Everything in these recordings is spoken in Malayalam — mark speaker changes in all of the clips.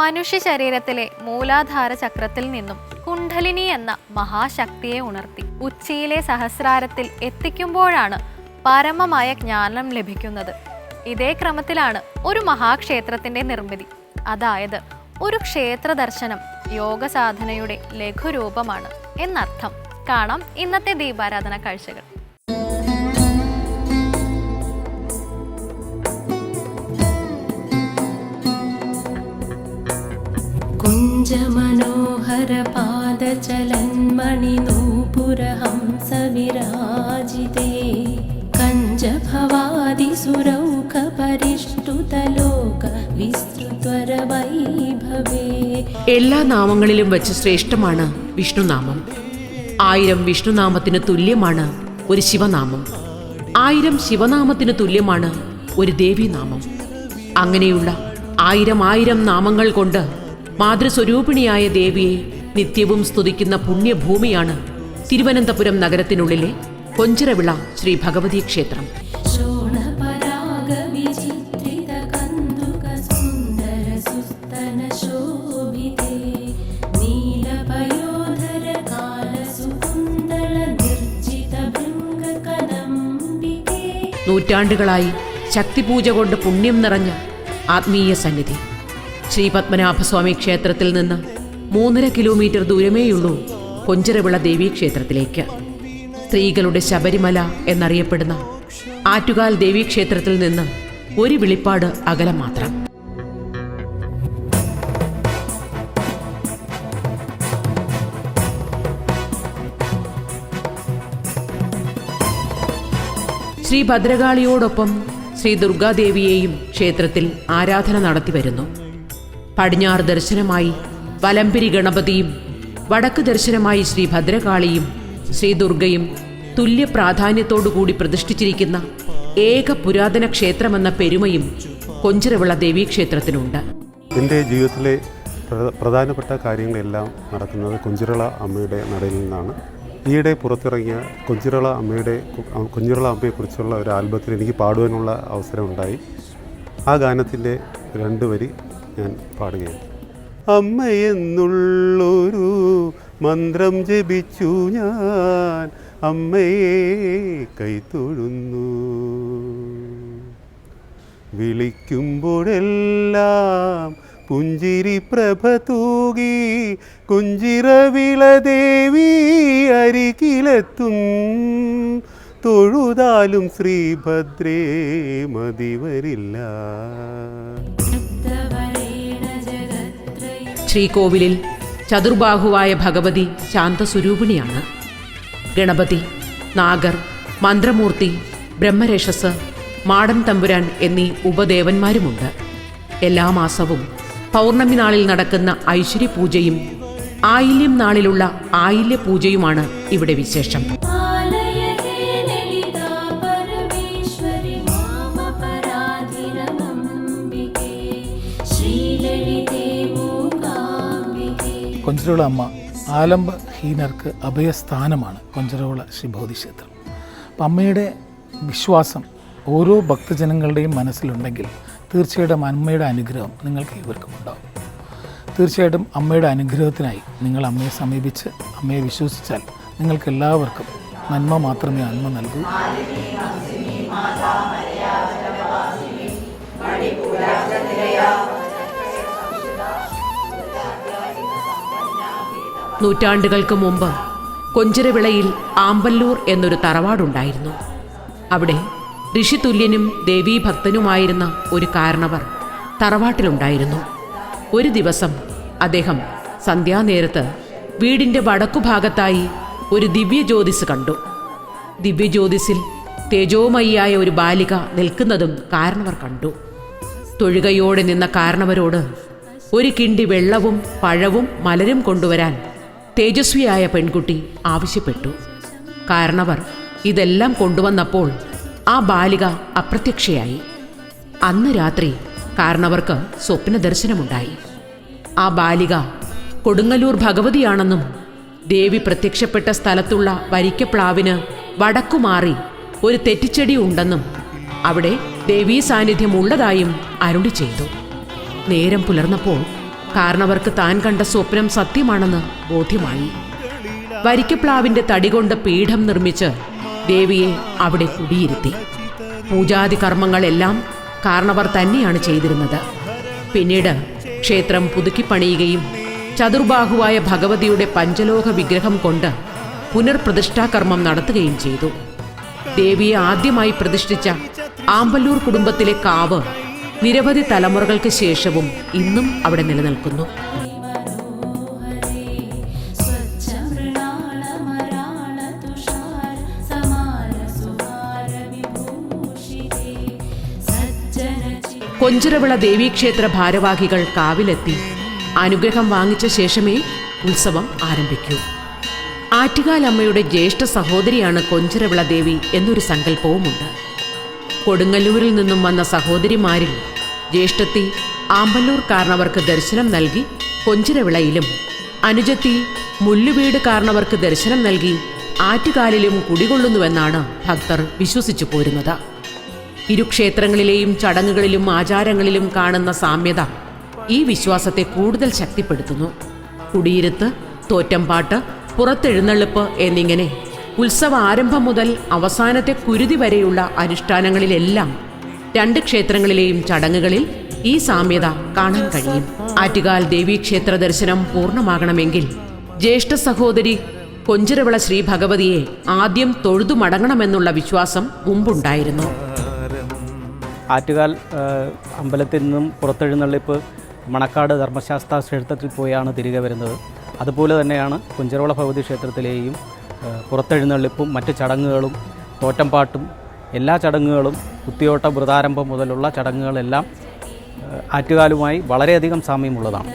Speaker 1: മനുഷ്യ ശരീരത്തിലെ മൂലാധാര ചക്രത്തിൽ നിന്നും കുണ്ഡലിനി എന്ന മഹാശക്തിയെ ഉണർത്തി ഉച്ചയിലെ സഹസ്രാരത്തിൽ എത്തിക്കുമ്പോഴാണ് പരമമായ ജ്ഞാനം ലഭിക്കുന്നത്. ഇതേ ക്രമത്തിലാണ് ഒരു മഹാക്ഷേത്രത്തിന്റെ നിർമ്മിതി. അതായത് ഒരു ക്ഷേത്ര ദർശനം യോഗ സാധനയുടെ ലഘുരൂപമാണ് എന്നർത്ഥം. കാണാം ഇന്നത്തെ ദീപാരാധന കാഴ്ചകൾ.
Speaker 2: कुञ्जमनोहरपादचलन्मणिनूपुरहंसविराजिते कञ्जभवादिसुरौखपरिष्टुतलोक विस्तृत्वरवैभवे
Speaker 3: എല്ലാ നാമങ്ങളിലും വെച്ച് ശ്രേഷ്ഠമാണ് വിഷ്ണുനാമം ആയിരം വിഷ്ണുനാമത്തിന് തുല്യമാണ് ഒരു ശിവനാമം ആയിരം ശിവനാമത്തിന് തുല്യമാണ് ഒരു ദേവീനാമം അങ്ങനെയുള്ള ആയിരം ആയിരം നാമങ്ങൾ കൊണ്ട് മാതൃസ്വരൂപിണിയായ ദേവിയെ നിത്യവും സ്തുതിക്കുന്ന പുണ്യഭൂമിയാണ് തിരുവനന്തപുരം നഗരത്തിനുള്ളിലെ കൊഞ്ചിറവിള ശ്രീ ഭഗവതി ക്ഷേത്രം. നൂറ്റാണ്ടുകളായി ശക്തിപൂജ കൊണ്ട് പുണ്യം നിറഞ്ഞ ആത്മീയ സന്നിധി. ശ്രീ പത്മനാഭസ്വാമി ക്ഷേത്രത്തിൽ നിന്ന് മൂന്നര കിലോമീറ്റർ ദൂരമേയുള്ളൂ ദേവി ദേവീക്ഷേത്രത്തിലേക്ക് സ്ത്രീകളുടെ ശബരിമല എന്നറിയപ്പെടുന്ന ആറ്റുകാൽ ദേവീക്ഷേത്രത്തിൽ നിന്ന് ഒരു വിളിപ്പാട് അകലം മാത്രം. ശ്രീ ഭദ്രകാളിയോടൊപ്പം ശ്രീ ദുർഗാദേവിയെയും ക്ഷേത്രത്തിൽ ആരാധന നടത്തി വരുന്നു. പടിഞ്ഞാറ് ദർശനമായി വലംപിരി ഗണപതിയും വടക്ക് ദർശനമായി ശ്രീ ഭദ്രകാളിയും ശ്രീ ദുർഗയും തുല്യ പ്രാധാന്യത്തോടുകൂടി പ്രതിഷ്ഠിച്ചിരിക്കുന്ന ഏക പുരാതന ക്ഷേത്രമെന്ന പെരുമയും കൊഞ്ചിറവിള ദേവീക്ഷേത്രത്തിനുണ്ട്
Speaker 4: എന്റെ ജീവിതത്തിലെ പ്രധാനപ്പെട്ട കാര്യങ്ങളെല്ലാം നടക്കുന്നത് കൊഞ്ചിറള അമ്മയുടെ നടയിൽ നിന്നാണ്. ഈയിടെ പുറത്തിറങ്ങിയ കൊഞ്ചിറള അമ്മയുടെ കു- കൊഞ്ചിറള അമ്മയെക്കുറിച്ചുള്ള ഒരു ആൽബത്തിൽ എനിക്ക് പാടുവാനുള്ള അവസരമുണ്ടായി. ആ ഗാനത്തിന്റെ രണ്ട് വരി ഞാൻ പാടുകയാണ്. അമ്മയെന്നുള്ളൊരു മന്ത്രം ജപിച്ചു ഞാൻ അമ്മയെ കൈത്തൊഴുന്നു. വിളിക്കുമ്പോഴെല്ലാം പുഞ്ചിരി പ്രഭ തൂകി കുഞ്ചിറവിളദേവി അരികിലെത്തും. തൊഴുതാലും ശ്രീഭദ്രേ മതിവരില്ല
Speaker 3: ശ്രീകോവിലിൽ ചതുർബാഹുവായ ഭഗവതി ശാന്തസ്വരൂപിണിയാണ്. ഗണപതി നാഗർ മന്ത്രമൂർത്തി ബ്രഹ്മരേഷസ് മാടൻ തമ്പുരാൻ എന്നീ ഉപദേവന്മാരുമുണ്ട്. എല്ലാ മാസവും പൗർണമി നാളിൽ നടക്കുന്ന ഐശ്വര്യപൂജയും ആയില്യം നാളിലുള്ള ആയില്യ പൂജയുമാണ് ഇവിടെ വിശേഷം.
Speaker 5: കൊഞ്ചിറവിള അമ്മ ആലംബ ഹീനർക്ക് അഭയസ്ഥാനമാണ് കൊഞ്ചിറവിള ശ്രീഭൂതി ക്ഷേത്രം. അപ്പം അമ്മയുടെ വിശ്വാസം ഓരോ ഭക്തജനങ്ങളുടെയും മനസ്സിലുണ്ടെങ്കിൽ തീർച്ചയായിട്ടും അമ്മയുടെ അനുഗ്രഹം നിങ്ങൾക്ക് ഇവർക്കും ഉണ്ടാകും. തീർച്ചയായിട്ടും അമ്മയുടെ അനുഗ്രഹത്തിനായി നിങ്ങൾ അമ്മയെ സമീപിച്ച് അമ്മയെ വിശ്വസിച്ചാൽ നിങ്ങൾക്ക് എല്ലാവർക്കും നന്മ മാത്രമേ അന്മ നൽകൂ.
Speaker 3: നൂറ്റാണ്ടുകൾക്ക് മുമ്പ് കൊഞ്ചിറവിളയിൽ ആമ്പല്ലൂർ എന്നൊരു തറവാടുണ്ടായിരുന്നു. അവിടെ ഋഷിതുല്യനും ദേവീഭക്തനുമായിരുന്ന ഒരു കാരണവർ തറവാട്ടിലുണ്ടായിരുന്നു. ഒരു ദിവസം അദ്ദേഹം സന്ധ്യാനേരത്ത് വീടിന്റെ വടക്കുഭാഗത്തായി ഒരു ദിവ്യജ്യോതിസ് കണ്ടു. ദിവ്യജ്യോതിസിൽ തേജോമയിയായ ഒരു ബാലിക നിൽക്കുന്നതും കാരണവർ കണ്ടു. തൊഴുകയോടെ നിന്ന കാരണവരോട് ഒരു കിണ്ടി വെള്ളവും പഴവും മലരും കൊണ്ടുവരാൻ തേജസ്വിയായ പെൺകുട്ടി ആവശ്യപ്പെട്ടു. കാരണവർ ഇതെല്ലാം കൊണ്ടുവന്നപ്പോൾ ആ ബാലിക അപ്രത്യക്ഷയായി. അന്ന് രാത്രി കാരണവർക്ക് സ്വപ്ന ദർശനമുണ്ടായി. ആ ബാലിക കൊടുങ്ങല്ലൂർ ഭഗവതിയാണെന്നും ദേവി പ്രത്യക്ഷപ്പെട്ട സ്ഥലത്തുള്ള വരിക്കപ്ലാവിന് വടക്കുമാറി ഒരു തെറ്റിച്ചെടി ഉണ്ടെന്നും അവിടെ ദേവീ സാന്നിധ്യം ഉള്ളതായും അരുളി ചെയ്തു. നേരം പുലർന്നപ്പോൾ കാരണവർക്ക് താൻ കണ്ട സ്വപ്നം സത്യമാണെന്ന് ബോധ്യമായി. വരിക്കപ്ലാവിന്റെ തടികൊണ്ട് പീഠം നിർമ്മിച്ച് ദേവിയെ അവിടെ കുടിയിരുത്തി. പൂജാതി കർമ്മങ്ങളെല്ലാം കാരണവർ തന്നെയാണ് ചെയ്തിരുന്നത്. പിന്നീട് ക്ഷേത്രം പുതുക്കിപ്പണിയുകയും ചതുർബാഹുവായ ഭഗവതിയുടെ പഞ്ചലോക വിഗ്രഹം കൊണ്ട് പുനർപ്രതിഷ്ഠാകർമ്മം നടത്തുകയും ചെയ്തു. ദേവിയെ ആദ്യമായി പ്രതിഷ്ഠിച്ച ആമ്പല്ലൂർ കുടുംബത്തിലെ കാവ് നിരവധി തലമുറകൾക്ക് ശേഷവും ഇന്നും അവിടെ നിലനിൽക്കുന്നു. കൊഞ്ചിറവിള ദേവീക്ഷേത്ര ഭാരവാഹികൾ കാവിലെത്തി അനുഗ്രഹം വാങ്ങിച്ച ശേഷമേ ഉത്സവം ആരംഭിക്കൂ. ആറ്റുകാലമ്മയുടെ ജ്യേഷ്ഠ സഹോദരിയാണ് കൊഞ്ചിറവിള ദേവി എന്നൊരു സങ്കല്പവുമുണ്ട്. കൊടുങ്ങല്ലൂരിൽ നിന്നും വന്ന സഹോദരിമാരിൽ ജ്യേഷ്ഠത്തി ആമ്പല്ലൂർ കാരണവർക്ക് ദർശനം നൽകി കൊഞ്ചിരവിളയിലും അനുജത്തി മുല്ലുവീട് കാരണവർക്ക് ദർശനം നൽകി ആറ്റുകാലിലും കുടികൊള്ളുന്നുവെന്നാണ് ഭക്തർ വിശ്വസിച്ചു പോരുന്നത്. ഇരു ക്ഷേത്രങ്ങളിലെയും ചടങ്ങുകളിലും ആചാരങ്ങളിലും കാണുന്ന സാമ്യത ഈ വിശ്വാസത്തെ കൂടുതൽ ശക്തിപ്പെടുത്തുന്നു. കുടിയിരുത്ത് തോറ്റംപാട്ട് പുറത്തെഴുന്നള്ളിപ്പ് എന്നിങ്ങനെ ഉത്സവ ആരംഭം മുതൽ അവസാനത്തെ കുരുതി വരെയുള്ള അനുഷ്ഠാനങ്ങളിലെല്ലാം രണ്ട് ക്ഷേത്രങ്ങളിലെയും ചടങ്ങുകളിൽ ഈ സാമ്യത കാണാൻ കഴിയും. ആറ്റുകാൽ ദേവീക്ഷേത്ര ദർശനം പൂർണമാകണമെങ്കിൽ ജ്യേഷ്ഠ സഹോദരി കൊഞ്ചിരവിള ശ്രീ ഭഗവതിയെ ആദ്യം തൊഴുതു മടങ്ങണമെന്നുള്ള വിശ്വാസം മുമ്പുണ്ടായിരുന്നു.
Speaker 6: ആറ്റുകാൽ അമ്പലത്തിൽ നിന്നും പുറത്തെഴുന്നള്ളിപ്പ് മണക്കാട് ധർമ്മശാസ്ത്ര ക്ഷേത്രത്തിൽ പോയാണ് തിരികെ വരുന്നത്. അതുപോലെ തന്നെയാണ് കുഞ്ചിരവള ഭഗവതി ക്ഷേത്രത്തിലെയും പുറത്തെഴുന്നള്ളിപ്പും മറ്റ് ചടങ്ങുകളും തോറ്റംപാട്ടും എല്ലാ ചടങ്ങുകളും കുത്തിയോട്ട വൃതാരംഭം മുതലുള്ള ചടങ്ങുകളെല്ലാം ആറ്റുകാലുമായി വളരെയധികം സാമ്യമുള്ളതാണ്.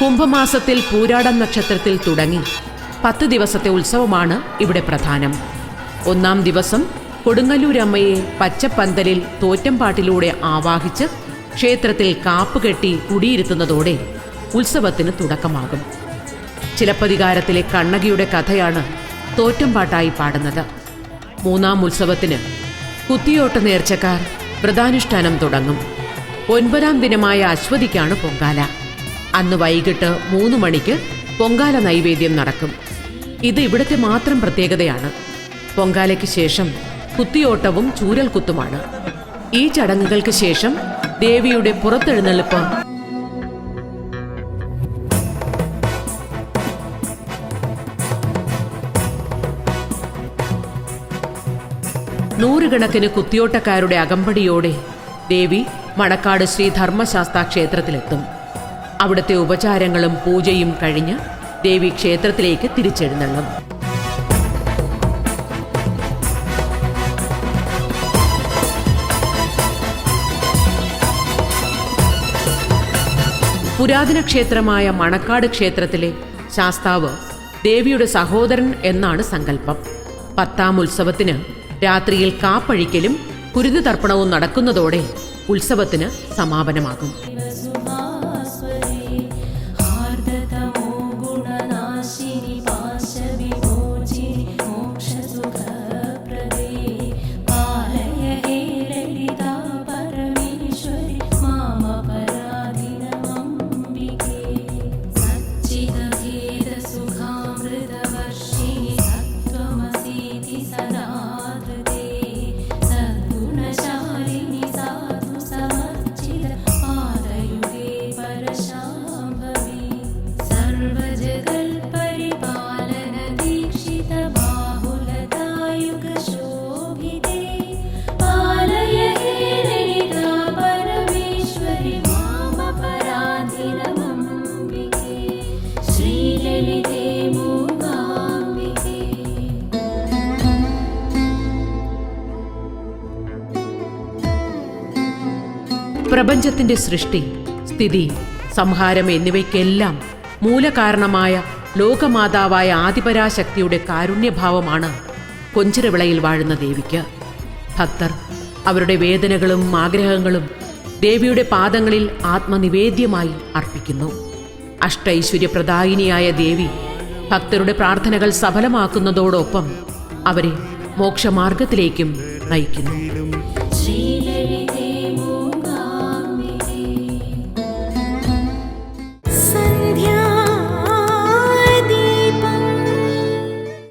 Speaker 3: കുംഭമാസത്തിൽ പൂരാടം നക്ഷത്രത്തിൽ തുടങ്ങി. പത്ത് ദിവസത്തെ ഉത്സവമാണ് ഇവിടെ പ്രധാനം. ഒന്നാം ദിവസം കൊടുങ്ങല്ലൂരമ്മയെ പച്ചപ്പന്തലിൽ തോറ്റംപാട്ടിലൂടെ ആവാഹിച്ച് ക്ഷേത്രത്തിൽ കാപ്പുകെട്ടി കുടിയിരുത്തുന്നതോടെ ഉത്സവത്തിന് തുടക്കമാകും. ചിലപ്പതികാരത്തിലെ കണ്ണകിയുടെ കഥയാണ് തോറ്റംപാട്ടായി പാടുന്നത്. മൂന്നാം ഉത്സവത്തിന് കുത്തിയോട്ട നേർച്ചക്കാർ വ്രതാനുഷ്ഠാനം തുടങ്ങും. ഒൻപതാം ദിനമായ അശ്വതിക്കാണ് പൊങ്കാല. അന്ന് വൈകിട്ട് മൂന്ന് മണിക്ക് പൊങ്കാല നൈവേദ്യം നടക്കും. ഇത് ഇവിടുത്തെ മാത്രം പ്രത്യേകതയാണ്. പൊങ്കാലയ്ക്ക് ശേഷം കുത്തിയോട്ടവും ചൂരൽകുത്തുമാണ് ഈ ചടങ്ങുകൾക്ക് ശേഷം ദേവിയുടെ പുറത്തെഴുന്നള്ളിപ്പ്. നൂറുകണക്കിന് കുത്തിയോട്ടക്കാരുടെ അകമ്പടിയോടെ ദേവി മണക്കാട് ശ്രീ ധർമ്മശാസ്ത്ര ക്ഷേത്രത്തിലെത്തും അവിടുത്തെ ഉപചാരങ്ങളും പൂജയും കഴിഞ്ഞ് ദേവി ക്ഷേത്രത്തിലേക്ക് തിരിച്ചെഴുന്നള്ളും. പുരാതന ക്ഷേത്രമായ മണക്കാട് ക്ഷേത്രത്തിലെ ശാസ്താവ് ദേവിയുടെ സഹോദരൻ എന്നാണ് സങ്കല്പം. പത്താം ഉത്സവത്തിന് രാത്രിയിൽ കാപ്പഴിക്കലും കുരുതി തർപ്പണവും നടക്കുന്നതോടെ ഉത്സവത്തിന് സമാപനമാകും. പ്രപഞ്ചത്തിന്റെ സൃഷ്ടി സ്ഥിതി സംഹാരം എന്നിവയ്ക്കെല്ലാം മൂലകാരണമായ ലോകമാതാവായ ആദിപരാശക്തിയുടെ കാരുണ്യഭാവമാണ് കൊഞ്ചിരവിളയിൽ വാഴുന്ന ദേവിക്ക്. ഭക്തർ അവരുടെ വേദനകളും ആഗ്രഹങ്ങളും ദേവിയുടെ പാദങ്ങളിൽ ആത്മനിവേദ്യമായി അർപ്പിക്കുന്നു. അഷ്ടൈശ്വര്യപ്രദായിനിയായ ദേവി ഭക്തരുടെ പ്രാർത്ഥനകൾ സഫലമാക്കുന്നതോടൊപ്പം അവരെ മോക്ഷമാർഗത്തിലേക്കും നയിക്കുന്നു.